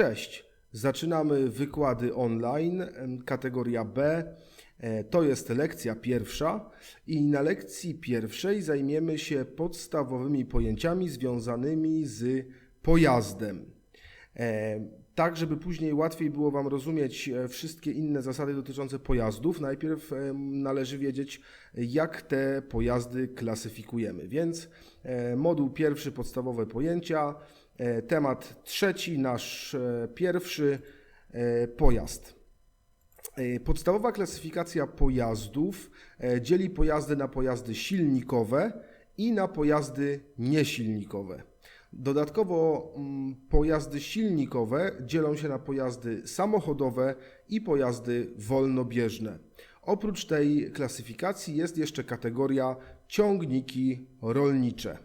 Cześć, zaczynamy wykłady online, kategoria B. E, To jest lekcja pierwsza i na lekcji pierwszej zajmiemy się podstawowymi pojęciami związanymi z pojazdem. E, Tak, żeby później łatwiej było Wam rozumieć e, wszystkie inne zasady dotyczące pojazdów, najpierw należy wiedzieć, jak te pojazdy klasyfikujemy. Więc moduł pierwszy podstawowe pojęcia, temat trzeci, nasz e, pierwszy e, pojazd. E, Podstawowa klasyfikacja pojazdów e, dzieli pojazdy na pojazdy silnikowe i na pojazdy niesilnikowe. Dodatkowo mm, pojazdy silnikowe dzielą się na pojazdy samochodowe i pojazdy wolnobieżne. Oprócz tej klasyfikacji jest jeszcze kategoria ciągniki rolnicze.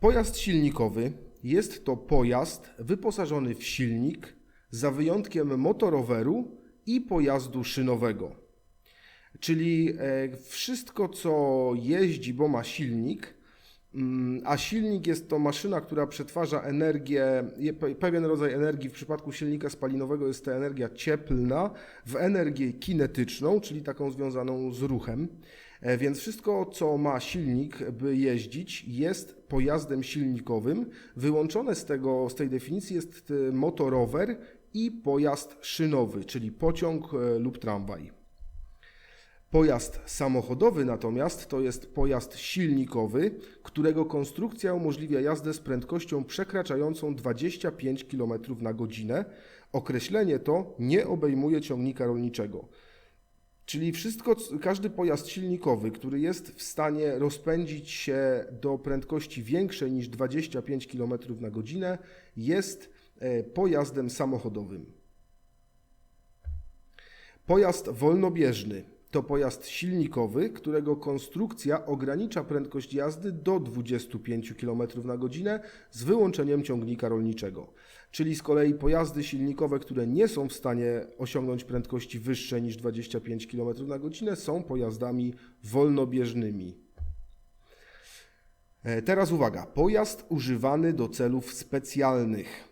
Pojazd silnikowy jest to pojazd wyposażony w silnik, za wyjątkiem motoroweru i pojazdu szynowego. Czyli e, wszystko, co jeździ, bo ma silnik, mm, a silnik jest to maszyna, która przetwarza energię, pewien rodzaj energii, w przypadku silnika spalinowego jest to energia cieplna, w energię kinetyczną, czyli taką związaną z ruchem. E, Więc wszystko, co ma silnik, by jeździć, jest pojazdem silnikowym. Wyłączone z, tego, z tej definicji jest e, motorower i pojazd szynowy, czyli pociąg e, lub tramwaj. Pojazd samochodowy natomiast to jest pojazd silnikowy, którego konstrukcja umożliwia jazdę z prędkością przekraczającą 25 km na godzinę. Określenie to nie obejmuje ciągnika rolniczego. Czyli wszystko, każdy pojazd silnikowy, który jest w stanie rozpędzić się do prędkości większej niż 25 km na godzinę, jest e, pojazdem samochodowym. Pojazd wolnobieżny to pojazd silnikowy, którego konstrukcja ogranicza prędkość jazdy do 25 km na godzinę z wyłączeniem ciągnika rolniczego. Czyli z kolei pojazdy silnikowe, które nie są w stanie osiągnąć prędkości wyższe niż 25 km na godzinę, są pojazdami wolnobieżnymi. E, Teraz uwaga, pojazd używany do celów specjalnych.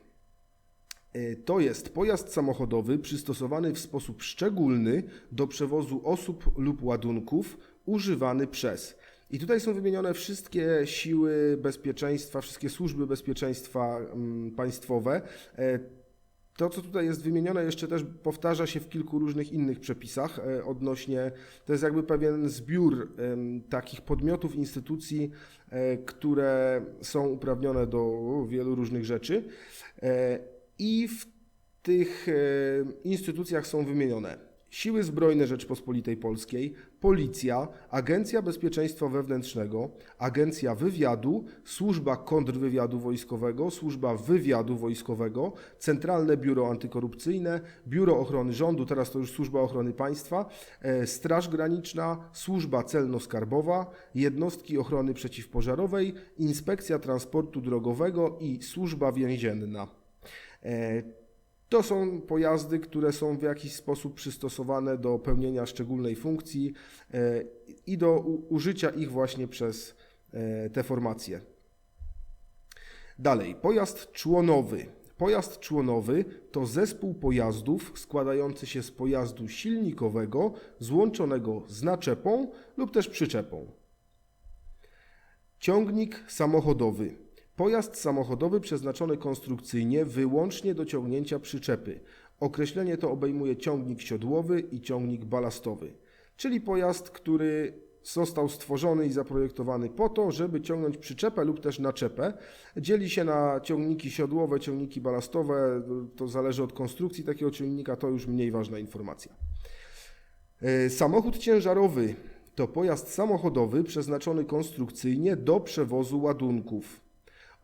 E, To jest pojazd samochodowy przystosowany w sposób szczególny do przewozu osób lub ładunków, używany przez. I tutaj są wymienione wszystkie siły bezpieczeństwa, wszystkie służby bezpieczeństwa mm, państwowe. E, To, co tutaj jest wymienione, jeszcze też powtarza się w kilku różnych innych przepisach e, odnośnie, to jest jakby pewien zbiór takich podmiotów, instytucji, e, które są uprawnione do wielu różnych rzeczy. I w tych instytucjach są wymienione Siły Zbrojne Rzeczpospolitej Polskiej, Policja, Agencja Bezpieczeństwa Wewnętrznego, Agencja Wywiadu, Służba Kontrwywiadu Wojskowego, Służba Wywiadu Wojskowego, Centralne Biuro Antykorupcyjne, Biuro Ochrony Rządu, teraz to już Służba Ochrony Państwa, e, Straż Graniczna, Służba Celno-Skarbowa, Jednostki Ochrony Przeciwpożarowej, Inspekcja Transportu Drogowego i Służba Więzienna. To są pojazdy, które są w jakiś sposób przystosowane do pełnienia szczególnej funkcji e, i do użycia ich właśnie przez e, te formacje. Dalej, pojazd członowy. Pojazd członowy to zespół pojazdów składający się z pojazdu silnikowego złączonego z naczepą lub też przyczepą. Ciągnik samochodowy. Pojazd samochodowy przeznaczony konstrukcyjnie wyłącznie do ciągnięcia przyczepy. Określenie to obejmuje ciągnik siodłowy i ciągnik balastowy, czyli pojazd, który został stworzony i zaprojektowany po to, żeby ciągnąć przyczepę lub też naczepę. Dzieli się na ciągniki siodłowe, ciągniki balastowe, to zależy od konstrukcji takiego ciągnika, to już mniej ważna informacja. E, Samochód ciężarowy to pojazd samochodowy przeznaczony konstrukcyjnie do przewozu ładunków.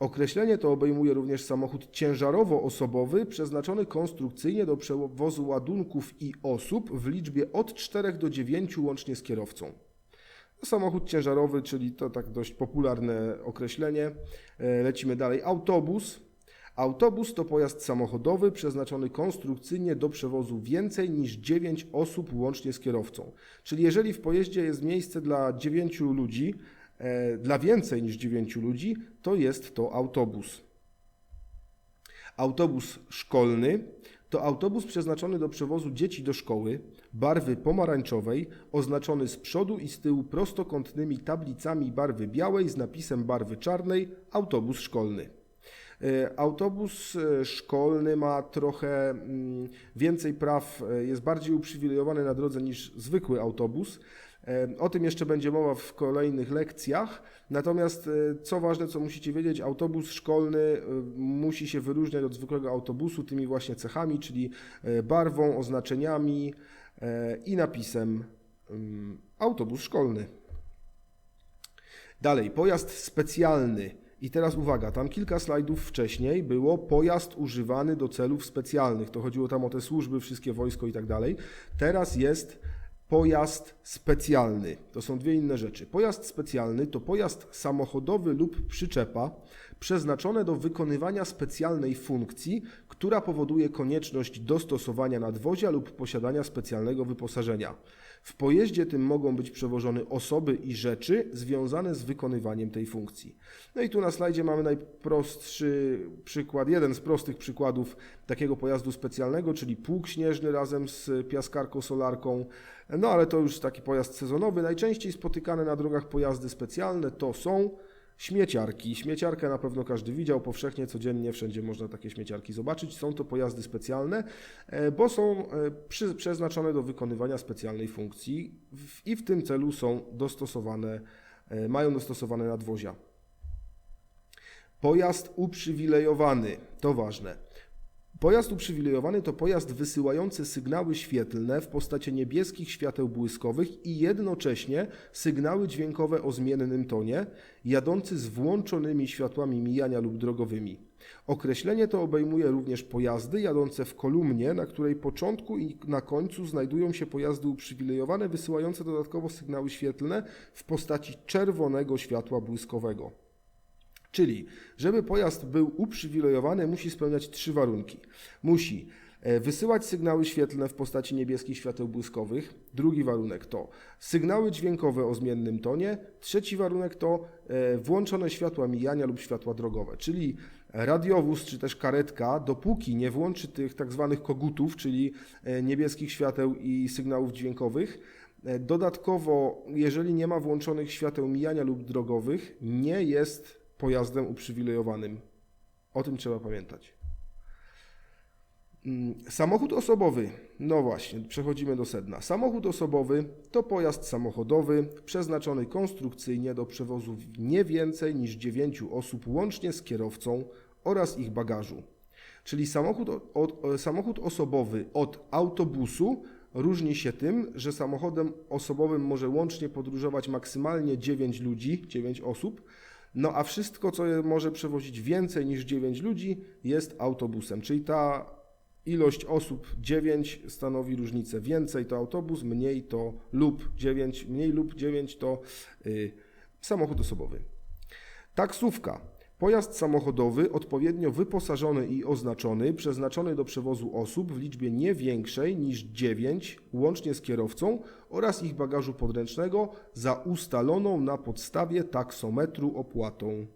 Określenie to obejmuje również samochód ciężarowo-osobowy przeznaczony konstrukcyjnie do przewozu ładunków i osób w liczbie od 4 do 9 łącznie z kierowcą. Samochód ciężarowy, czyli to tak dość popularne określenie. E, Lecimy dalej. Autobus. Autobus to pojazd samochodowy przeznaczony konstrukcyjnie do przewozu więcej niż 9 osób łącznie z kierowcą. Czyli jeżeli w pojeździe jest miejsce dla 9 ludzi, dla więcej niż 9 ludzi, to jest to autobus. Autobus szkolny to autobus przeznaczony do przewozu dzieci do szkoły, barwy pomarańczowej, oznaczony z przodu i z tyłu prostokątnymi tablicami barwy białej z napisem barwy czarnej autobus szkolny. E, Autobus e, szkolny ma trochę mm, więcej praw, e, jest bardziej uprzywilejowany na drodze niż zwykły autobus. O tym jeszcze będzie mowa w kolejnych lekcjach. Natomiast co ważne, co musicie wiedzieć, autobus szkolny musi się wyróżniać od zwykłego autobusu tymi właśnie cechami, czyli barwą, oznaczeniami i napisem mm, autobus szkolny. Dalej, pojazd specjalny. I teraz uwaga, tam kilka slajdów wcześniej było pojazd używany do celów specjalnych. To chodziło tam o te służby, wszystkie wojsko i tak dalej. Teraz jest pojazd specjalny. To są dwie inne rzeczy. Pojazd specjalny to pojazd samochodowy lub przyczepa przeznaczone do wykonywania specjalnej funkcji, która powoduje konieczność dostosowania nadwozia lub posiadania specjalnego wyposażenia. W pojeździe tym mogą być przewożone osoby i rzeczy związane z wykonywaniem tej funkcji. No i tu na slajdzie mamy najprostszy przykład, jeden z prostych przykładów takiego pojazdu specjalnego, czyli pług śnieżny razem z piaskarką solarką. No ale to już taki pojazd sezonowy. Najczęściej spotykane na drogach pojazdy specjalne to są śmieciarki. Śmieciarkę na pewno każdy widział, powszechnie, codziennie, wszędzie można takie śmieciarki zobaczyć. Są to pojazdy specjalne, e, bo są e, przy, przeznaczone do wykonywania specjalnej funkcji i w tym celu są dostosowane, e, mają dostosowane nadwozia. Pojazd uprzywilejowany, to ważne. Pojazd uprzywilejowany to pojazd wysyłający sygnały świetlne w postaci niebieskich świateł błyskowych i jednocześnie sygnały dźwiękowe o zmiennym tonie, jadący z włączonymi światłami mijania lub drogowymi. Określenie to obejmuje również pojazdy jadące w kolumnie, na której początku i na końcu znajdują się pojazdy uprzywilejowane wysyłające dodatkowo sygnały świetlne w postaci czerwonego światła błyskowego. Czyli, żeby pojazd był uprzywilejowany, musi spełniać trzy warunki. Musi e, wysyłać sygnały świetlne w postaci niebieskich świateł błyskowych. Drugi warunek to sygnały dźwiękowe o zmiennym tonie. Trzeci warunek to e, włączone światła mijania lub światła drogowe. Czyli radiowóz czy też karetka, dopóki nie włączy tych tak zwanych kogutów, czyli e, niebieskich świateł i sygnałów dźwiękowych, Dodatkowo, jeżeli nie ma włączonych świateł mijania lub drogowych, nie jest pojazdem uprzywilejowanym. O tym trzeba pamiętać. Mm, Samochód osobowy. No właśnie, przechodzimy do sedna. Samochód osobowy to pojazd samochodowy przeznaczony konstrukcyjnie do przewozu nie więcej niż 9 osób łącznie z kierowcą oraz ich bagażu. Czyli samochód, od, samochód osobowy od autobusu różni się tym, że samochodem osobowym może łącznie podróżować maksymalnie 9 ludzi, 9 osób, no a wszystko, co może przewozić więcej niż 9 ludzi, jest autobusem. Czyli ta ilość osób 9 stanowi różnicę. Więcej to autobus, mniej to lub 9, mniej lub 9 to y, samochód osobowy. Taksówka. Pojazd samochodowy odpowiednio wyposażony i oznaczony, przeznaczony do przewozu osób w liczbie nie większej niż 9, łącznie z kierowcą oraz ich bagażu podręcznego za ustaloną na podstawie taksometru opłatą.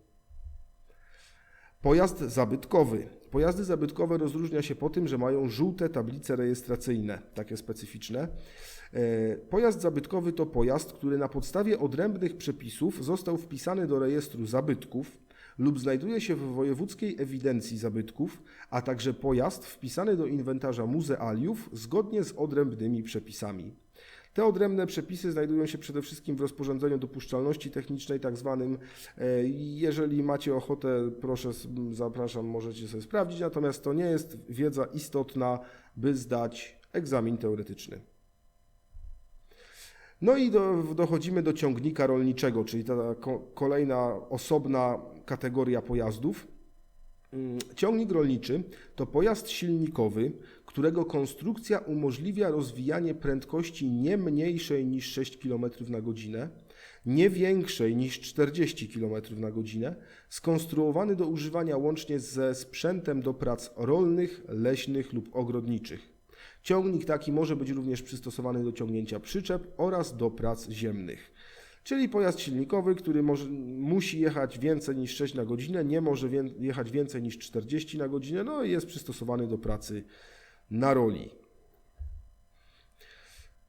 Pojazd zabytkowy. Pojazdy zabytkowe rozróżnia się po tym, że mają żółte tablice rejestracyjne, takie specyficzne. E, Pojazd zabytkowy to pojazd, który na podstawie odrębnych przepisów został wpisany do rejestru zabytków lub znajduje się w wojewódzkiej ewidencji zabytków, a także pojazd wpisany do inwentarza muzealiów zgodnie z odrębnymi przepisami. Te odrębne przepisy znajdują się przede wszystkim w rozporządzeniu dopuszczalności technicznej, tak zwanym. E, Jeżeli macie ochotę, proszę, zapraszam, możecie sobie sprawdzić, natomiast to nie jest wiedza istotna, by zdać egzamin teoretyczny. No i do, dochodzimy do ciągnika rolniczego, czyli ta ko, kolejna osobna kategoria pojazdów. Mm, Ciągnik rolniczy to pojazd silnikowy, którego konstrukcja umożliwia rozwijanie prędkości nie mniejszej niż 6 km na godzinę, nie większej niż 40 km na godzinę, skonstruowany do używania łącznie ze sprzętem do prac rolnych, leśnych lub ogrodniczych. Ciągnik taki może być również przystosowany do ciągnięcia przyczep oraz do prac ziemnych. Czyli pojazd silnikowy, który może, musi jechać więcej niż 6 na godzinę, nie może wię, jechać więcej niż 40 na godzinę, no i jest przystosowany do pracy na roli.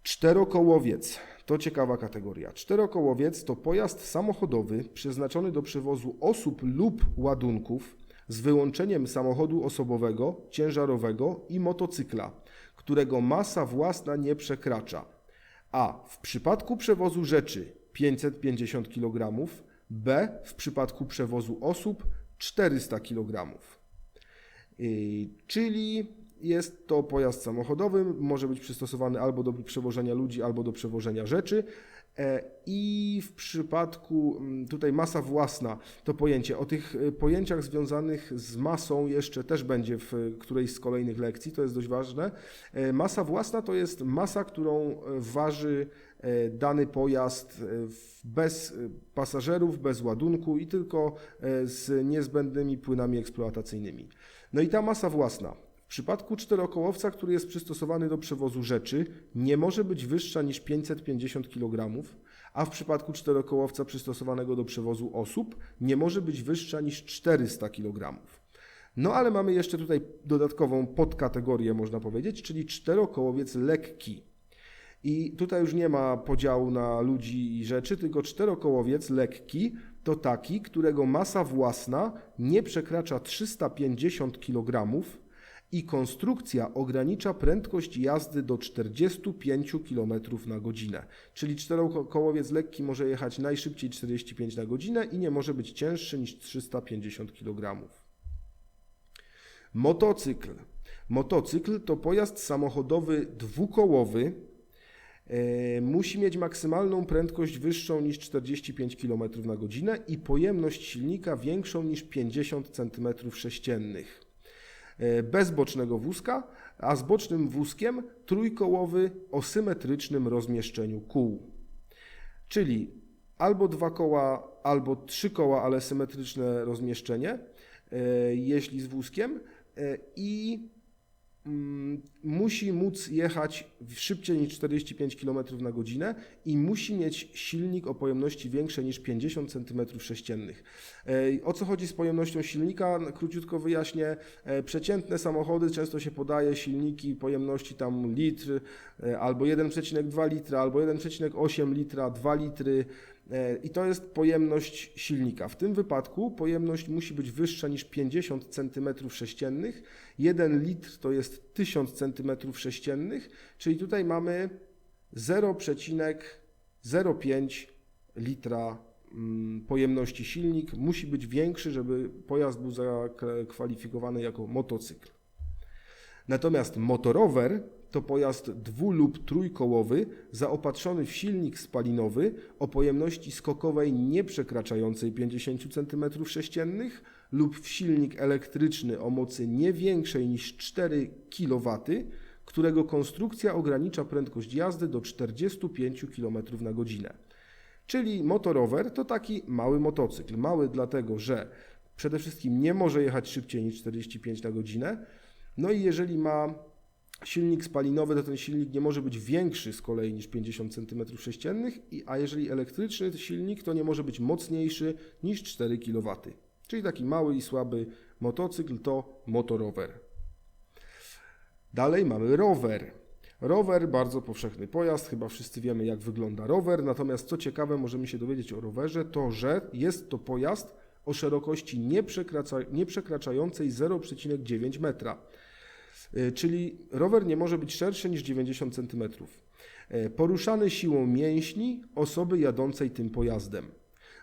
Czterokołowiec to ciekawa kategoria. Czterokołowiec to pojazd samochodowy przeznaczony do przewozu osób lub ładunków z wyłączeniem samochodu osobowego, ciężarowego i motocykla, którego masa własna nie przekracza a. W przypadku przewozu rzeczy 550 kg, b. W przypadku przewozu osób 400 kg. Czyli jest to pojazd samochodowy, może być przystosowany albo do przewożenia ludzi, albo do przewożenia rzeczy. E, I w przypadku mm, tutaj masa własna to pojęcie. O tych e, pojęciach związanych z masą jeszcze też będzie w którejś z kolejnych lekcji, to jest dość ważne. E, masa własna to jest masa, którą waży dany pojazd bez pasażerów, bez ładunku i tylko z niezbędnymi płynami eksploatacyjnymi. No i ta masa własna przypadku czterokołowca, który jest przystosowany do przewozu rzeczy, nie może być wyższa niż 550 kg, a w przypadku czterokołowca przystosowanego do przewozu osób nie może być wyższa niż 400 kg. No ale mamy jeszcze tutaj dodatkową podkategorię, można powiedzieć, czyli czterokołowiec lekki. I tutaj już nie ma podziału na ludzi i rzeczy, tylko czterokołowiec lekki to taki, którego masa własna nie przekracza 350 kg, i konstrukcja ogranicza prędkość jazdy do 45 km na godzinę. Czyli czterokołowiec lekki może jechać najszybciej 45 na godzinę i nie może być cięższy niż 350 kg. Motocykl. Motocykl to pojazd samochodowy dwukołowy, e, musi mieć maksymalną prędkość wyższą niż 45 km na godzinę i pojemność silnika większą niż 50 cm3. E, bez bocznego wózka, a z bocznym wózkiem trójkołowy o symetrycznym rozmieszczeniu kół. Czyli albo dwa koła, albo trzy koła, ale symetryczne rozmieszczenie, e, jeśli z wózkiem e, i musi móc jechać szybciej niż 45 km na godzinę i musi mieć silnik o pojemności większej niż 50 cm3. O co chodzi z pojemnością silnika? Króciutko wyjaśnię. E, przeciętne samochody często się podaje silniki pojemności tam litr e, albo 1,2 litra, albo 1,8 litra, 2 litry. E, I to jest pojemność silnika. W tym wypadku pojemność musi być wyższa niż 50 cm3. 1 litr to jest 1000 cm3, czyli tutaj mamy 0,05 litra mm, pojemności silnik. Musi być większy, żeby pojazd był zakwalifikowany jako motocykl. Natomiast motorower to pojazd dwu- lub trójkołowy zaopatrzony w silnik spalinowy o pojemności skokowej nieprzekraczającej 50 cm3 lub w silnik elektryczny o mocy nie większej niż 4 kW, którego konstrukcja ogranicza prędkość jazdy do 45 km na godzinę. Czyli motorower to taki mały motocykl. Mały dlatego, że przede wszystkim nie może jechać szybciej niż 45 na godzinę. No i jeżeli ma silnik spalinowy, to ten silnik nie może być większy z kolei niż 50 cm3, a jeżeli elektryczny silnik, to nie może być mocniejszy niż 4 kW. Czyli taki mały i słaby motocykl to motorower. Dalej mamy rower. Rower, bardzo powszechny pojazd, chyba wszyscy wiemy jak wygląda rower, natomiast co ciekawe możemy się dowiedzieć o rowerze, to że jest to pojazd o szerokości nieprzekraczającej 0,9 metra. E, czyli rower nie może być szerszy niż 90 cm. E, poruszany siłą mięśni osoby jadącej tym pojazdem.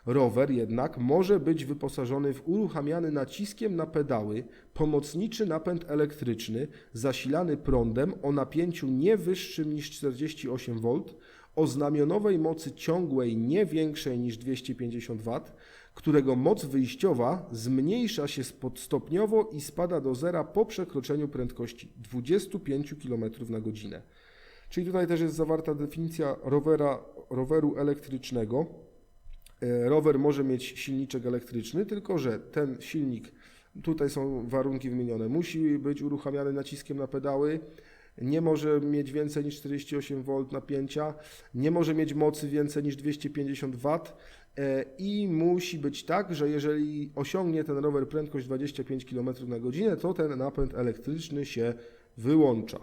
Rower jednak może być wyposażony w uruchamiany naciskiem na pedały pomocniczy napęd elektryczny zasilany prądem o napięciu nie wyższym niż 48 V, o znamionowej mocy ciągłej nie większej niż 250 W, którego moc wyjściowa zmniejsza się stopniowo i spada do zera po przekroczeniu prędkości 25 km na godzinę. Czyli tutaj też jest zawarta definicja rowera, roweru elektrycznego. E, rower może mieć silniczek elektryczny, tylko że ten silnik, tutaj są warunki wymienione, musi być uruchamiany naciskiem na pedały, nie może mieć więcej niż 48 V napięcia, nie może mieć mocy więcej niż 250 W i musi być tak, że jeżeli osiągnie ten rower prędkość 25 km na godzinę, to ten napęd elektryczny się wyłącza.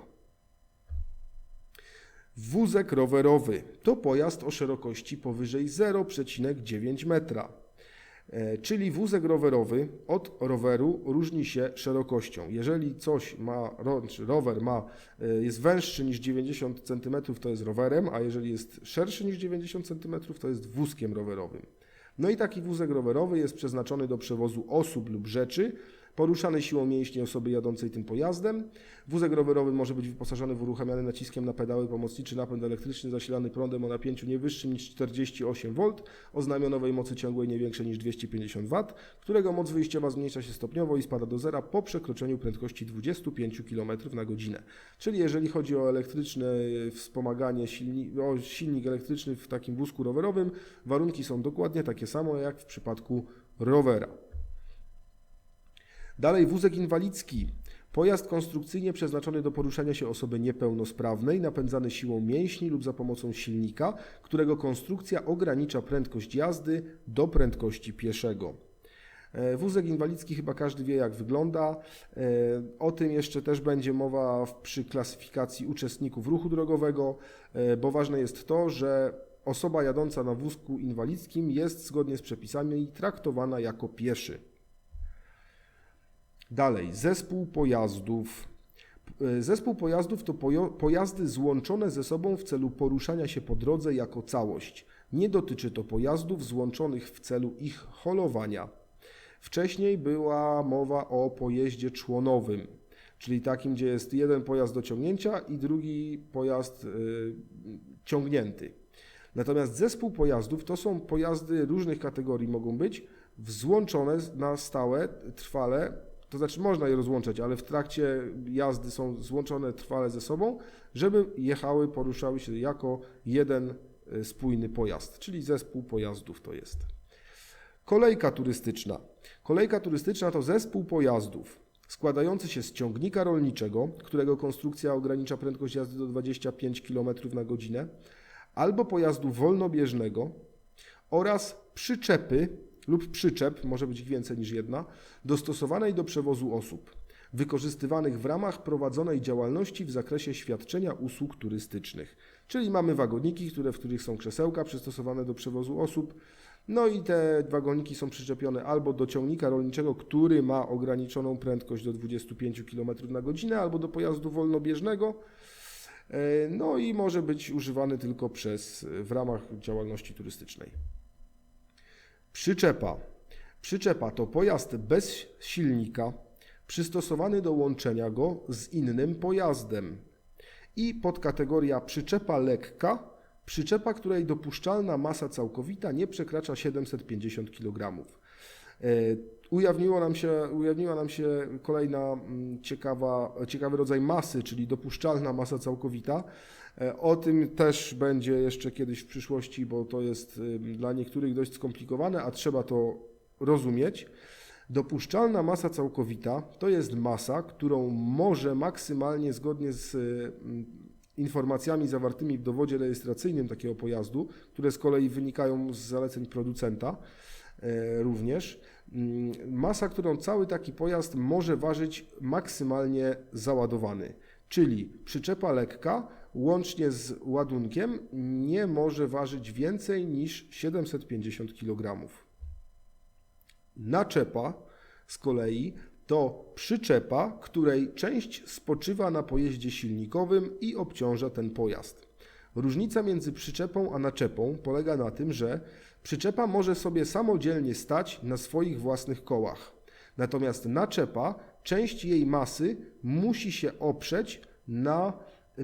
Wózek rowerowy to pojazd o szerokości powyżej 0,9 metra. E, Czyli wózek rowerowy od roweru różni się szerokością. Jeżeli coś ma, czy rower ma, e, jest węższy niż 90 cm, to jest rowerem, a jeżeli jest szerszy niż 90 cm, to jest wózkiem rowerowym. No i taki wózek rowerowy jest przeznaczony do przewozu osób lub rzeczy, poruszany siłą mięśni osoby jadącej tym pojazdem. Wózek rowerowy może być wyposażony w uruchamiany naciskiem na pedały pomocniczy napęd elektryczny zasilany prądem o napięciu nie wyższym niż 48 V o znamionowej mocy ciągłej nie większej niż 250 W, którego moc wyjściowa zmniejsza się stopniowo i spada do zera po przekroczeniu prędkości 25 km na godzinę. Czyli jeżeli chodzi o elektryczne e, wspomaganie, silni, o silnik elektryczny w takim wózku rowerowym, warunki są dokładnie takie same jak w przypadku rowera. Dalej wózek inwalidzki. Pojazd konstrukcyjnie przeznaczony do poruszania się osoby niepełnosprawnej, napędzany siłą mięśni lub za pomocą silnika, którego konstrukcja ogranicza prędkość jazdy do prędkości pieszego. E, Wózek inwalidzki chyba każdy wie jak wygląda. E, O tym jeszcze też będzie mowa przy klasyfikacji uczestników ruchu drogowego, e, bo ważne jest to, że osoba jadąca na wózku inwalidzkim jest zgodnie z przepisami traktowana jako pieszy. Dalej, zespół pojazdów. E, Zespół pojazdów to pojazdy złączone ze sobą w celu poruszania się po drodze jako całość. Nie dotyczy to pojazdów złączonych w celu ich holowania. Wcześniej była mowa o pojeździe członowym, czyli takim, gdzie jest jeden pojazd do ciągnięcia i drugi pojazd y, ciągnięty. Natomiast zespół pojazdów to są pojazdy różnych kategorii mogą być, złączone na stałe, trwale, to znaczy można je rozłączać, ale w trakcie jazdy są złączone trwale ze sobą, żeby jechały, poruszały się jako jeden y, spójny pojazd, czyli zespół pojazdów to jest. Kolejka turystyczna. Kolejka turystyczna to zespół pojazdów składający się z ciągnika rolniczego, którego konstrukcja ogranicza prędkość jazdy do 25 km na godzinę, albo pojazdu wolnobieżnego oraz przyczepy lub przyczep, może być ich więcej niż jedna, dostosowanej do przewozu osób, wykorzystywanych w ramach prowadzonej działalności w zakresie świadczenia usług turystycznych. Czyli mamy wagoniki, które, w których są krzesełka przystosowane do przewozu osób, no i te wagoniki są przyczepione albo do ciągnika rolniczego, który ma ograniczoną prędkość do 25 km na godzinę, albo do pojazdu wolnobieżnego. E, No i może być używany tylko przez w ramach działalności turystycznej. Przyczepa. Przyczepa to pojazd bez silnika, przystosowany do łączenia go z innym pojazdem. I podkategoria przyczepa lekka, przyczepa, której dopuszczalna masa całkowita nie przekracza 750 kg. E, Ujawniło nam się, ujawniła nam się kolejna mm, ciekawa, ciekawy rodzaj masy, czyli dopuszczalna masa całkowita. E, O tym też będzie jeszcze kiedyś w przyszłości, bo to jest ym, dla niektórych dość skomplikowane, a trzeba to rozumieć. Dopuszczalna masa całkowita to jest masa, którą może maksymalnie zgodnie z ym, informacjami zawartymi w dowodzie rejestracyjnym takiego pojazdu, które z kolei wynikają z zaleceń producenta e, również, mm, masa, którą cały taki pojazd może ważyć maksymalnie załadowany. Czyli przyczepa lekka łącznie z ładunkiem nie może ważyć więcej niż 750 kg. Naczepa z kolei to przyczepa, której część spoczywa na pojeździe silnikowym i obciąża ten pojazd. Różnica między przyczepą a naczepą polega na tym, że przyczepa może sobie samodzielnie stać na swoich własnych kołach. Natomiast naczepa, część jej masy musi się oprzeć na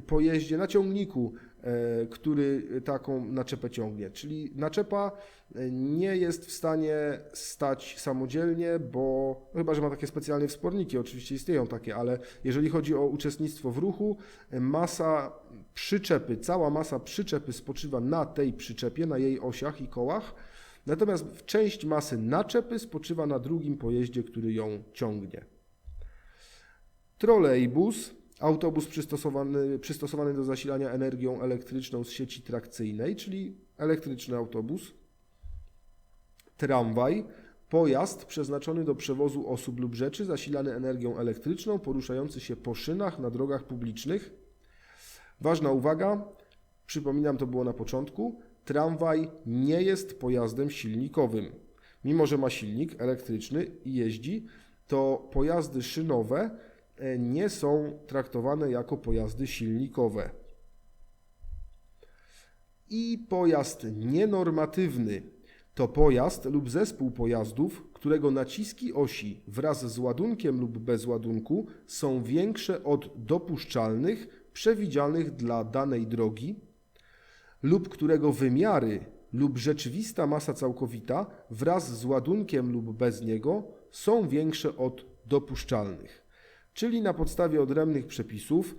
pojeździe, na ciągniku, e, który taką naczepę ciągnie. Czyli naczepa e, nie jest w stanie stać samodzielnie, bo no chyba, że ma takie specjalne wsporniki, oczywiście istnieją takie, ale jeżeli chodzi o uczestnictwo w ruchu, e, masa przyczepy, cała masa przyczepy spoczywa na tej przyczepie, na jej osiach i kołach, natomiast część masy naczepy spoczywa na drugim pojeździe, który ją ciągnie. Trolejbus autobus przystosowany, przystosowany do zasilania energią elektryczną z sieci trakcyjnej, czyli elektryczny autobus, tramwaj, pojazd przeznaczony do przewozu osób lub rzeczy zasilany energią elektryczną, poruszający się po szynach na drogach publicznych. Ważna uwaga, przypominam, to było na początku, tramwaj nie jest pojazdem silnikowym. Mimo, że ma silnik elektryczny i jeździ, to pojazdy szynowe nie są traktowane jako pojazdy silnikowe. I pojazd nienormatywny to pojazd lub zespół pojazdów, którego naciski osi wraz z ładunkiem lub bez ładunku są większe od dopuszczalnych, przewidzianych dla danej drogi, lub którego wymiary lub rzeczywista masa całkowita wraz z ładunkiem lub bez niego są większe od dopuszczalnych. Czyli na podstawie odrębnych przepisów,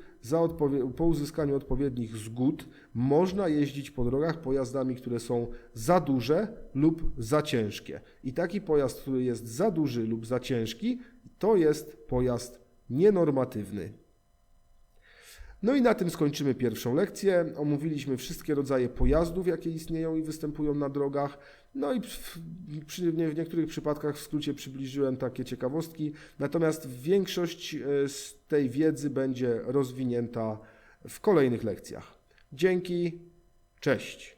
po uzyskaniu odpowiednich zgód, można jeździć po drogach pojazdami, które są za duże lub za ciężkie. I taki pojazd, który jest za duży lub za ciężki, to jest pojazd nienormatywny. No i na tym skończymy pierwszą lekcję. Omówiliśmy wszystkie rodzaje pojazdów, jakie istnieją i występują na drogach. No i przy, nie- w niektórych przypadkach w skrócie przybliżyłem takie ciekawostki. Natomiast większość e, z tej wiedzy będzie rozwinięta w kolejnych lekcjach. Dzięki, cześć.